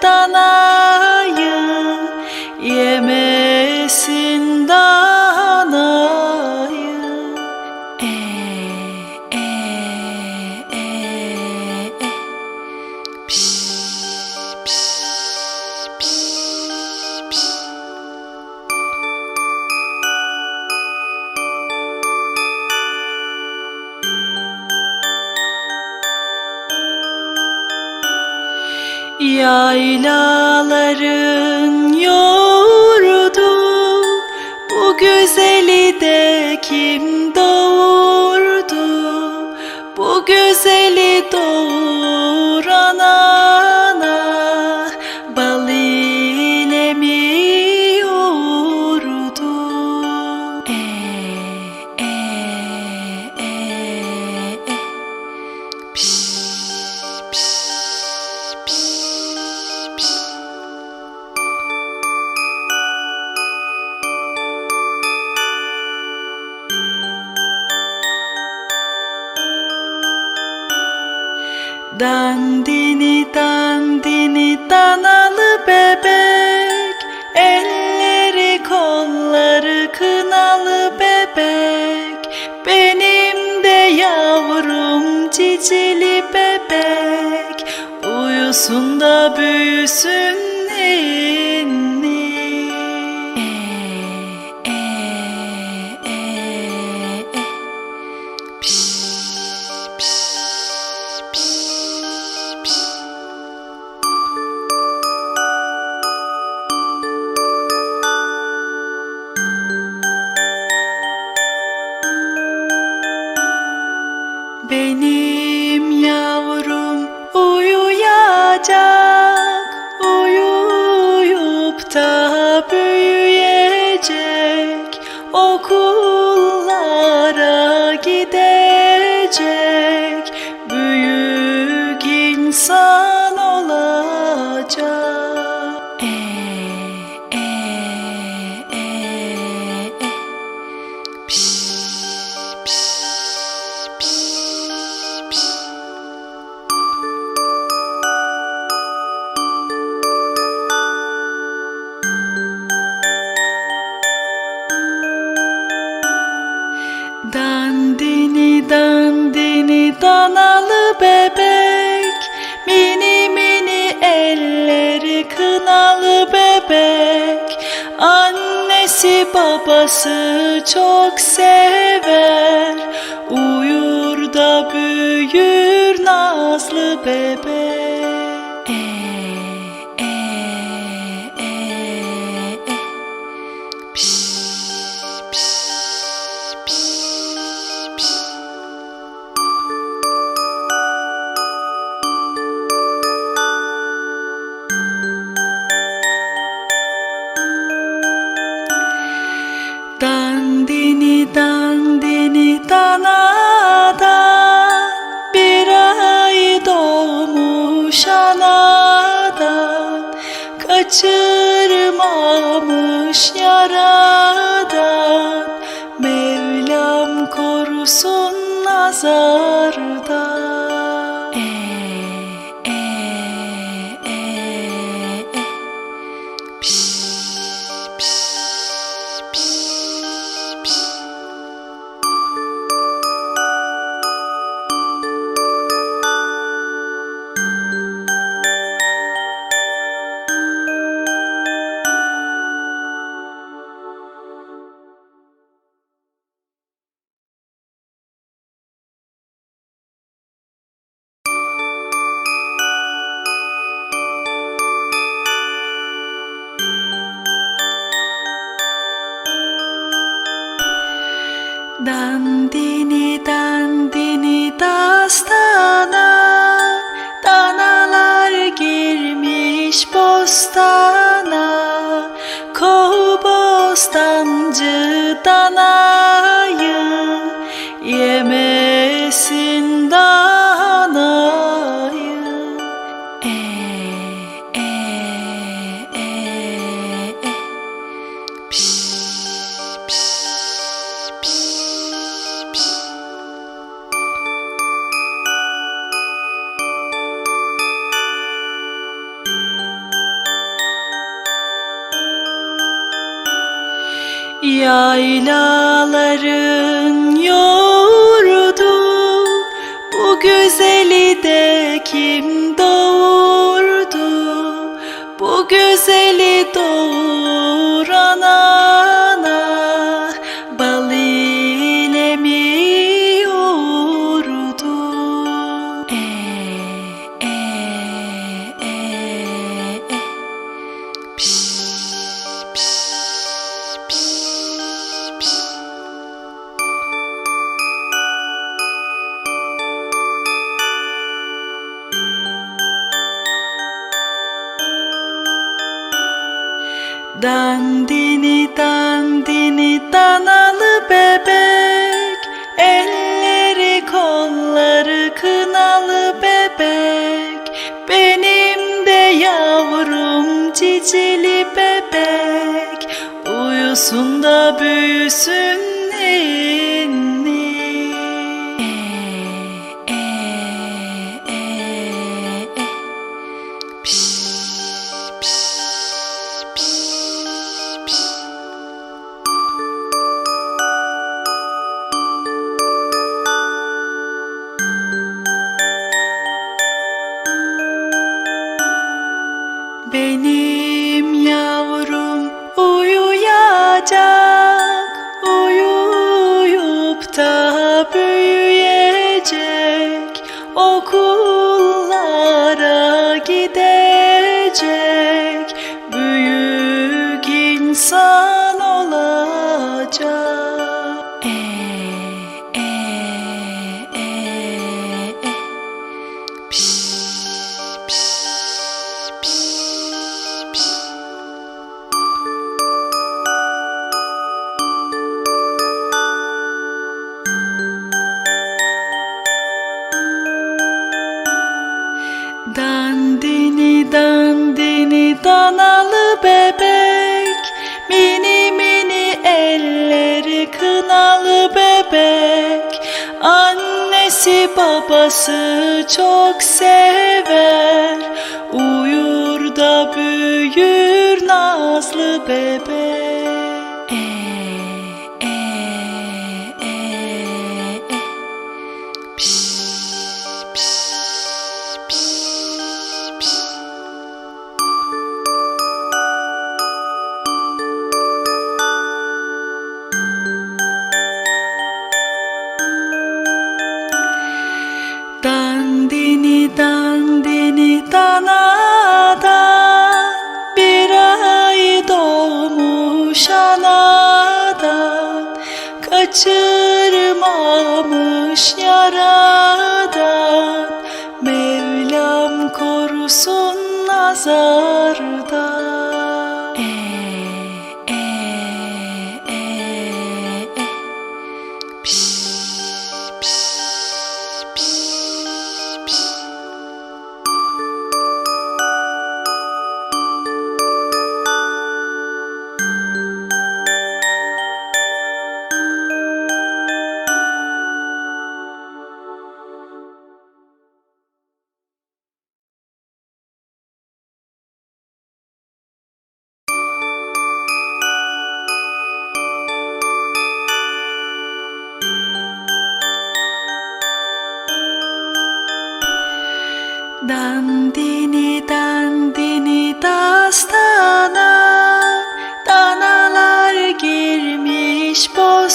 たな Yaylaların yoğurdu bu güzel Uykusunda büyüsün insan olacak. Ee, e, e, e, e. Piş, piş, piş, piş. Dandini dandini dana Annesi babası çok sever. Uyur da büyür nazlı bebek. kuşanadan kaçırmamış yaradan. Mevlam korusun nazardan. Dandini dandini dastana. Danalar girmiş bostana. Kohu bostancı dana. kim doğurdu bu güzeli doğurdu? Dandini dandini danalı bebek. Elleri kolları kınalı bebek. Benim de yavrum cicili bebek. Uyusun da büyüsün elin. Benim yavrum uyuyacak. kınalı bebek. Annesi babası çok sever. Uyur da büyür nazlı bebek. kaçırmamış yaradan. Mevlam korusun nazardan.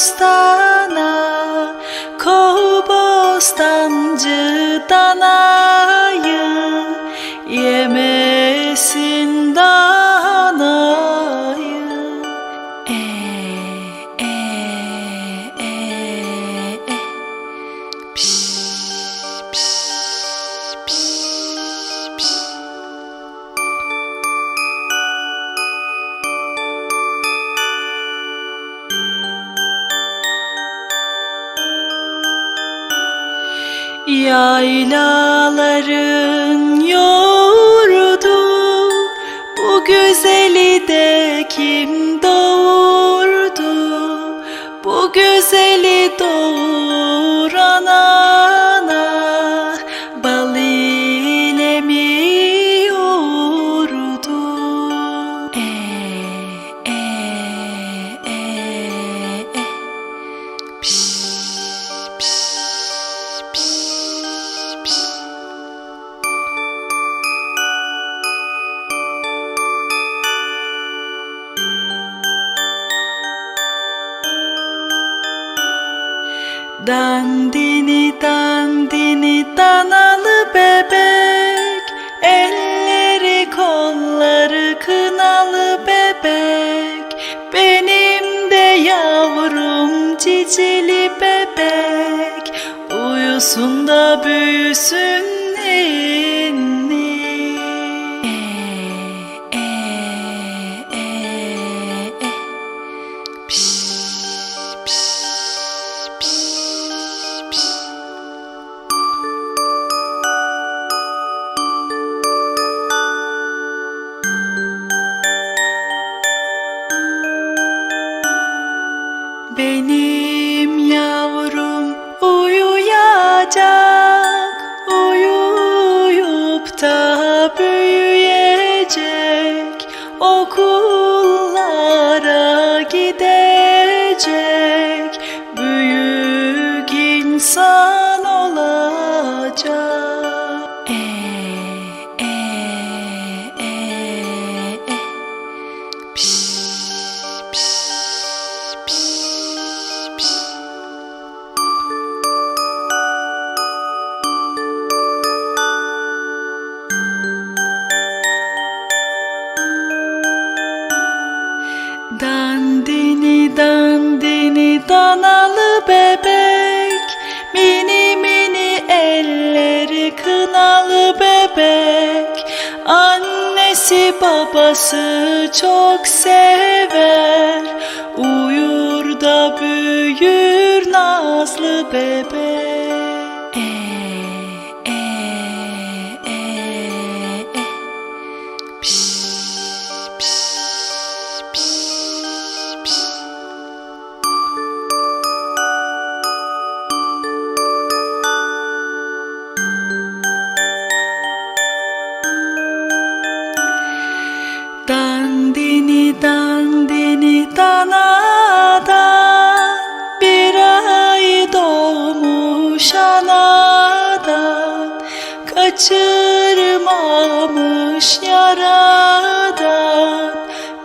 bostana Kov bostancı yaylaları. Dandini dandini danalı bebek. Elleri kolları kınalı bebek. Benim de yavrum cicili bebek. Uyusun da büyüsün ninni uyuyup da büyüyecek, okullara babası çok sever. Uyur da büyür nazlı bebek Kaçırmamış yaradan.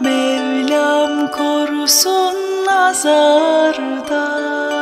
Mevlam korusun nazardan